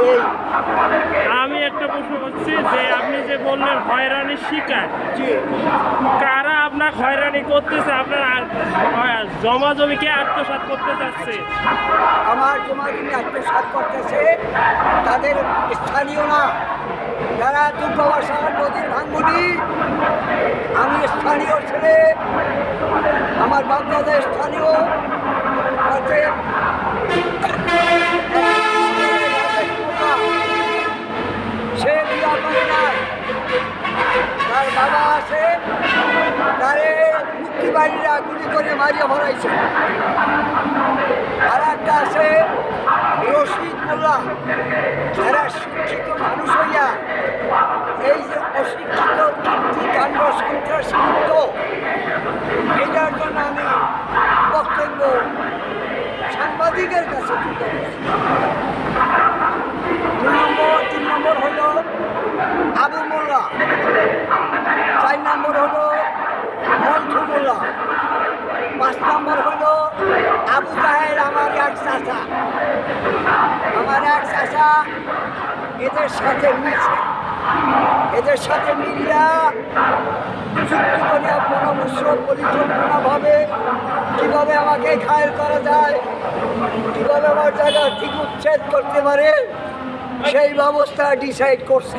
এই আমি একটা প্রশ্ন করছি যে আপনি যে বললেন হয়রানির শিকার কারা আপনার হয়রানি করতেছে? আপনার জমা জমিকে আত্মসাৎ করতে চাচ্ছে? আমার জমা জমি আত্মসাত করতেছে তাদের স্থানীয় না। যারা দুর্গাবাসার নদীর ভাঙ্গুনি আমি স্থানীয় ছেলে। আমার বাপদাদা স্থানীয়। অতএব সে বিয়া করে না তার বাবা আছে তারে মুক্তিবাড়িরা গুলি করে মারিয়ে ভরাইছে। আর একটা আছে রশিদ মোল্লা যারা শিক্ষিত মানুষ হইয়া এই যে অশিক্ষিত কাণ্ড সন্ত্রাসী মুক্ত এটার জন্য আমি বক্তব্য সাংবাদিকের কাছে তুলে ধরছি। দুই নম্বর তিন নম্বর হলো আবু মোল্লা চার নম্বর হলো মন্টু মোল্লা পাঁচ নম্বর হলো আবু তাহের আমার এক চাচা। আমার এক চাচা এদের সাথে মিলছে এদের সাথে মিলিয়া চুক্তি করিয়া পরামর্শ পরিকল্পনাভাবে কীভাবে আমাকে ঘায়ল করা যায়, কীভাবে আমার জায়গা ঠিক উচ্ছেদ করতে পারে, সেই ব্যবস্থা ডিসাইড করছে।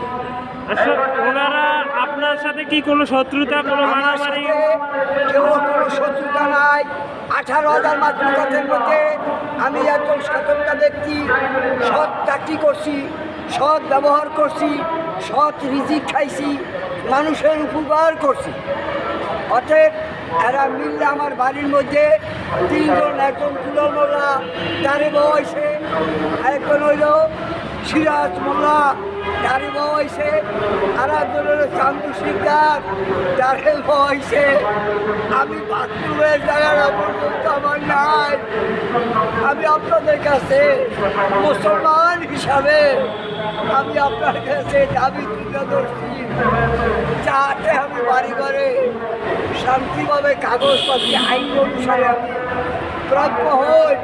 ওনারা আপনার সাথে কি কোনো শত্রুতা কোনো আমার মারামারি? কেউ কোনো শত্রুতা নাই। আঠারো হাজার মাতৃজাতের মধ্যে আমি একজন স্বতন্ত্র ব্যক্তি। সৎ চাকরি করছি সৎ ব্যবহার করছি সৎ রিজিক খাইছি মানুষের উপকার করছি। অতএব এরা মিললে আমার বাড়ির মধ্যে তিনজন একজন দুলাল মোল্লা তারে বয়সে একজন হইল সিরাজ মোল্লা। তারে বয়সে আর একজন হলো চান্দু শিকদার তারে বয়সে আমি বাথরুমের জায়গাটা পর্যন্ত আমি আপনাদের কাছে মুসলমান হিসাবে আমি আপনার কাছে দাবি তুলে ধরছি, যাতে আমি বাড়ি ঘরে শান্তিভাবে কাগজপত্র আইন অনুসারে আমি প্রাপ্য হই,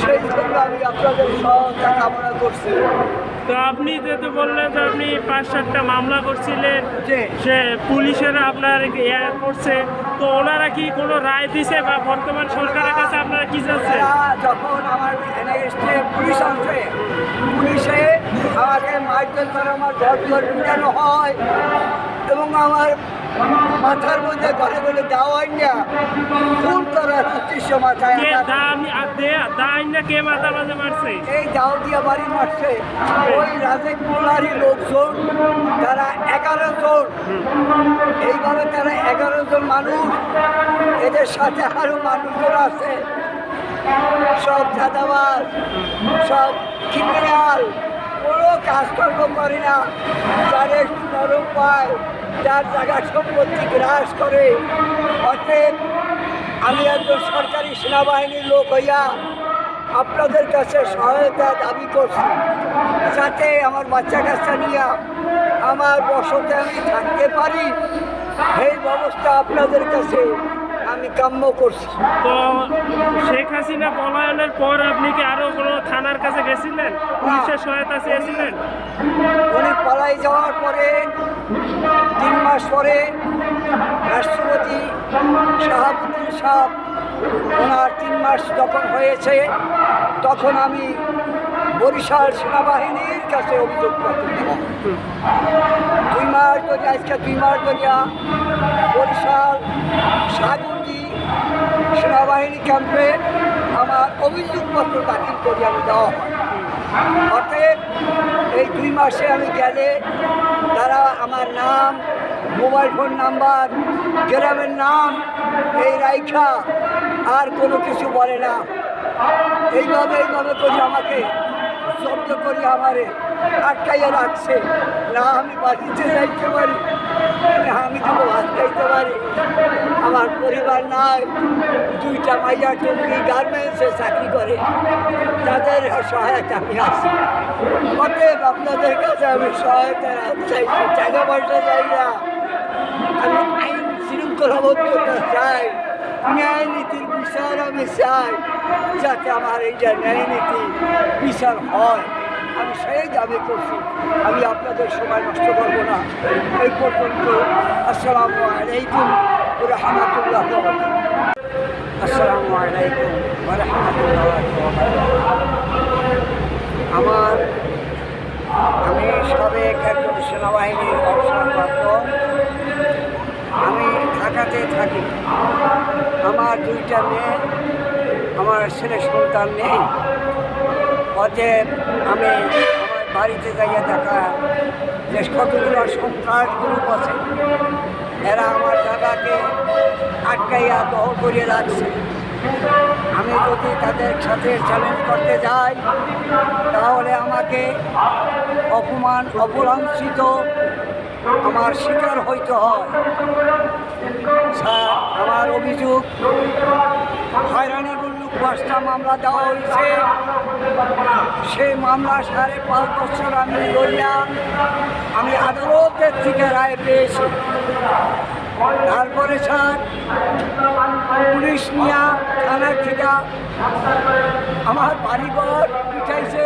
সেই জন্য আমি আপনাদের সহায়তা কামনা করছি। তো আপনি যেহেতু বললেন যে আপনি পাঁচ সাতটা মামলা করছিলেন যে সে পুলিশেরা আপনার ইয়ে করছে তো ওনারা কি কোনো রায় দিছে বা বর্তমান সরকারের কাছে আপনারা কি যাচ্ছে যখন আমার পুলিশ আসবে পুলিশে আমাকে মারধর করে আমার ঘর ঘর হয় এবং আমার মাথার মধ্যে ঘরে ঘরে দেওয়াই না। ফুল করার উদ্দেশ্য মাথায় এই দাও দিয়া বাড়ি মারছে। ওই রাজেক মোল্লারই লোকজন তারা এগারো জন। এইভাবে তারা এগারো জন মানুষ এদের সাথে আরও মানুষজন আছে। সব চাঁদাবাজ সব ক্রিমিনাল কোনো কাজকর্ম করে না। যার একটু নরম পায় যার জায়গা সম্পত্তি গ্রাস করে। অতএব আমি একজন সরকারি সেনাবাহিনীর লোক হইয়া আপনাদের কাছে সহায়তা দাবি করছি, যাতে আমার বাচ্চা কাচ্চা নিয়ে আমার বসতে আমি থাকতে পারি। এই ব্যবস্থা আপনাদের কাছে আমি কাম্য করছি। তো শেখ হাসিনা পলায়নের পর আপনি কি আরও কোনো থানার কাছে গেছিলেন? পুলিশের সহায়তা চেয়েছিলেন? উনি পালাই যাওয়ার পরে তিন মাস পরে রাষ্ট্রপতি শাহাবুদ্দিন সাহ ওনার তিন মাস যখন হয়েছে তখন আমি বরিশাল সেনাবাহিনীর কাছে অভিযোগ দুই মাস ধরে আজকে দুই মাস ধরিয়া বরিশাল সাগুন্দি সেনাবাহিনী ক্যাম্পে আমার অভিযোগপত্র দাখিল করি আমি দেওয়া হয়। এই দুই মাসে আমি গেলে তারা আমার নাম, মোবাইল ফোন নাম্বার, গ্রামের নাম, এই রাইখা আর কোনো কিছু বলে না। এইভাবে এইভাবে করে আমাকে জব্দ করে আমারে, আটকাইয়া রাখছে। না, আমি বাড়িতে যাইতে পারি। না, আমি কোনো ভাত খাইতে পারি। আমার পরিবার নাই। দুইটা মাইয়া টুকরি গার্মেন্টসে চাকরি করে। তাদের সহায়তা আমি আছি। অতএব আপনাদের কাছে আমি সহায়তা চাইছি টাকা পয়সা চাই না আমি আইন শৃঙ্খলাবদ্ধতা চাই। ন্যায় নীতির বিচার আমি চাই যাতে আমার এইটা ন্যায় নীতি বিচার হয়। আমি সেই দাবি করছি। আমি আপনাদের সময় নষ্ট করব না। এই পর্যন্ত আসসালামু আলাইকুম রহমতুল্লাহ আসসালামু আলাইকুম রহমতুল্লাহ আমার আমি সাবেক একজন সেনাবাহিনীর অবসরপ্রাপ্ত আমি ঢাকাতে থাকি। আমার দুইটা মেয়ে, আমার ছেলে সন্তান নেই। অতএব আমি আমার বাড়িতে যাইয়া দেখা, যে কতগুলো সন্ত্রাস গ্রুপ আছে এরা আমার জায়গাকে আটকাইয়া দহ করিয়ে রাখছে। আমি যদি তাদের সাথে চ্যালেঞ্জ করতে যাই, তাহলে আমাকে অপমান অপলাঞ্ছিত আমার শিকার হইতে হয়। স্যার, আমার অভিযোগ পাঁচটা মামলা দেওয়া হয়েছে। সেই মামলা সাড়ে পাঁচ বছর আমি লইয়া আমি আদালতের থেকে রায় পেয়েছি। তারপরে স্যার, পুলিশ নিয়া থানার থেকে আমার বাড়িঘর পিঠাইছে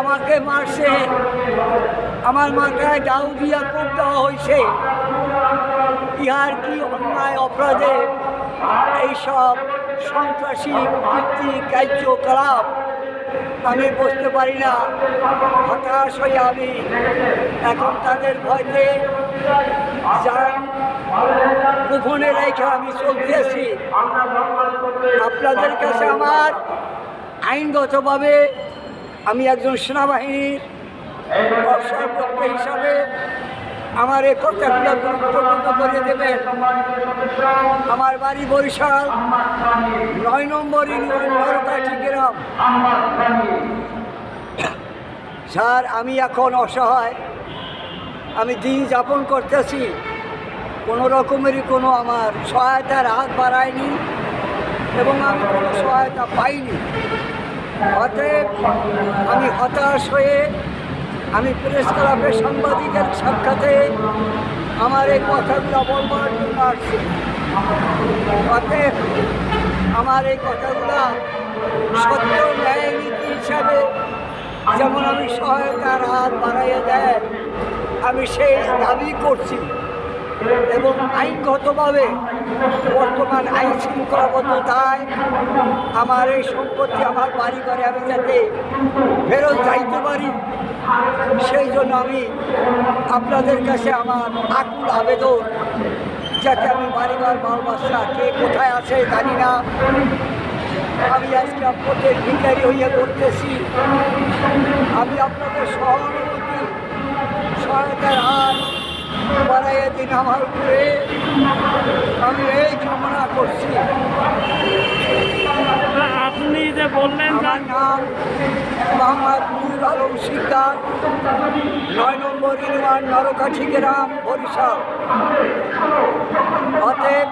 আমাকে মারছে। আমার মাথায় ডাউ দিয়া কোপ দেওয়া হয়েছে ইহার কি অন্যায় অপরাধে এইসব সন্ত্রাসী কীর্তি কার্যকলাপ? আমি বুঝতে পারি না। হতাশ হয়ে আমি এখন তাদের ভয়তে যান গোপনে রেখে আমি চলতেছি আপনাদের কাছে আমার আইনগতভাবে আমি একজন সেনাবাহিনীর অবসরপ্রাপ্ত হিসাবে আমার এই কথাগুলো গুরুত্বপূর্ণ করে দেবেন আমার বাড়ি বরিশাল, নয় নম্বর ইউনিয়ন গ্রাম। স্যার, আমি এখন অসহায়। আমি দিন যাপন করতেছি। কোনো রকমেরই কোনো আমার সহায়তার হাত বাড়ায়নি এবং আমি কোনো সহায়তা পাইনি। অতএব আমি হতাশ হয়ে আমি প্রেস ক্লাবের সাংবাদিকের সাক্ষাতে আমার এই কথাগুলো বলবার জন্য আসছি অতএব আমার এই কথাগুলো সত্য ন্যায় নীতি হিসাবে যেমন আমি সহায়তার হাত বাড়াইয়া দেয়, আমি সেই দাবি করছি। এবং আইনগতভাবে বর্তমান আইন শৃঙ্খলাবদ্ধতায় আমার এই সম্পত্তি আমার বাড়ি ঘরে আমি যাতে ফেরত যাইতে পারি, সেই জন্য আমি আপনাদের কাছে আমার আকুল আবেদন যাতে আমি বাড়িঘর বাল কে কোথায় আছে জানি না। আমি আজকে আপনাদের ভিকারি হইয়া করতেছি আমি আপনাদের সহানুভূতি বাড়াইয়া দিন আমার উপরে। আমি এই কামনা করছি। আপনি যে বললেন আমার নাম মোহাম্মদ নুরুল আলম শিকদার নয় নম্বর ইউনিয়ন নরকাঠি গ্রাম বরিশাল। অতএব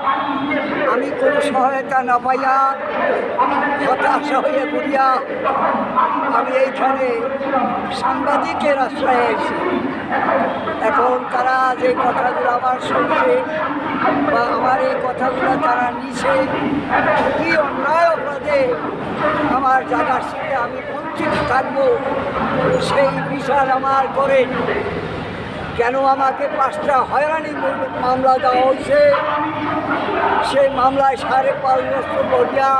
আমি কোনো সহায়তা না পাইয়া হতাশা হয়ে পড়িয়া আমি এইখানে সাংবাদিকের আশ্রয়ে এসেছি। এখন তারা যে কথাগুলো আমার শুনছে বা আমার এই কথাগুলো তারা নিছে, কি অন্যায় অপরাধে আমার জায়গার সাথে আমি বঞ্চিত থাকব, সেই বিচার আমার করে কেন আমাকে পাঁচটা হয়রানি মামলা দেওয়া হয়েছে? সেই মামলায় সাড়ে পাঁচ বছর বলিয়া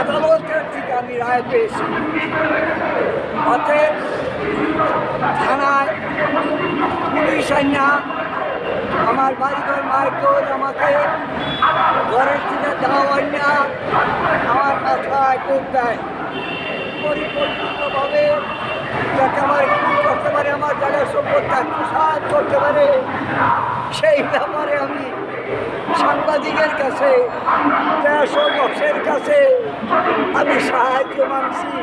আদালতের থেকে আমি রায় পেয়েছি। অতএব থানায় পুলিশ আইনা, আমার বাড়িঘর মাইকর আমাকে ঘরের থেকে দেওয়া না আমার মাথায় কোপ দেয়। পরিকল্পিতভাবে যাতে আমার করতে পারে আমার জায়গায় সম্পত্তি আত্মসাত করতে পারে, সেই ব্যাপারে আমি সাংবাদিকের কাছে দেশ বক্সের কাছে আমি সাহায্য মানছি